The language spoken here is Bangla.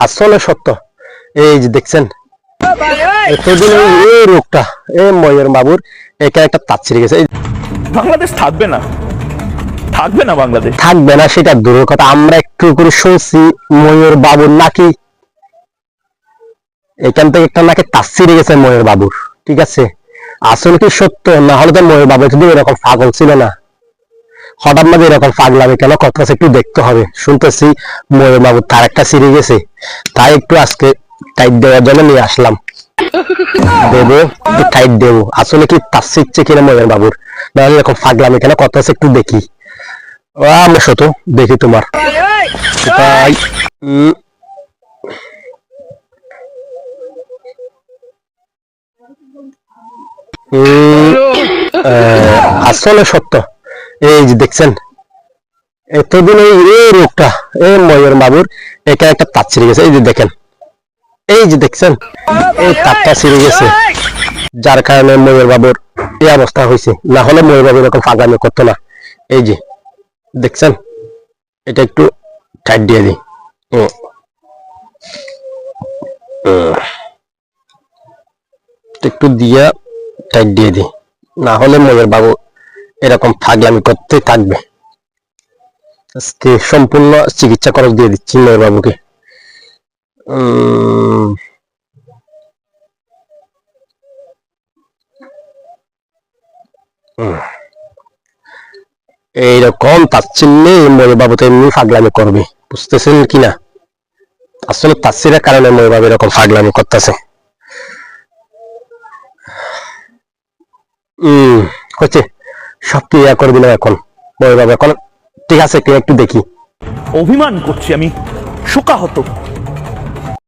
আসলে সত্য। এই যে দেখছেন এতদিন এই- এই রোগটা এই ময়ূর বাবুর তার ছিঁড়ে গেছে। বাংলাদেশ থাকবে না। থাকবে না বাংলাদেশ? থাকবে না সেটা দূরের কথা। আমরা একটু করে শুনছি ময়ূর বাবুর নাকি। এখান থেকে একটা নাকি তার ছিঁড়ে গেছে ময়ূর বাবুর ঠিক আছে? আসলে কি সত্য? না হলে তো ময়ূর বাবু কিন্তু এরকম পাগল ছিল না। হঠাৎ মাঝে এরকম পাগলামে কেন কথা আছে একটু দেখতে হবে। শুনতেছি ময়ূর বাবুর তার একটা ছিঁড়ে গেছে। তাই একটু আজকে টাইট দেওয়ার জন্য নিয়ে আসলাম। দেবো, একটু টাইট দেবো। আসলে কি তার শিখছে কিনা ময়ূর বাবুর? না হলে এরকম পাগলামে কেন কথা আছে একটু দেখি। আমরা শত দেখি তোমার। তাই আসলে সত্য। এই যে দেখছেন, এতদিন এই রোগটা, এই ময়ূর বাবুর এখানে একটা তার ছিঁড়ে গেছে। এই যে দেখেন, এই যে দেখছেন, এই তারটা ছিঁড়ে গেছে। যার কারণে ময়ূর বাবুর এই অবস্থা হয়েছে। না হলে ময়ূর বাবু এরকম ফাঁকামি করতো না। এই যে দেখছেন, এটা একটু টাইট দিয়ে দিই। একটু দিয়া টাইট দিয়ে দিই। না হলে মনের বাবু এরকম ফাগলামি করতে থাকবে। আজকে সম্পূর্ণ চিকিৎসা খরচ দিয়ে দিচ্ছি বাবুকে। এইরকম তাচ্ছিল্যে ময়ের বাবু তো এমনি ফাগলামি করবে। বুঝতেছেন কিনা? আসলে তাচ্ছিলের কারণে ময়ের বাবু এরকম ফাগলামি করতেছে। হম হচ্ছে ক্লিয়ার করে দিলাম এখন। ময়ের বাবা, এখন ঠিক আছে একটু দেখি। অভিমান করছি আমি। শোকাহত।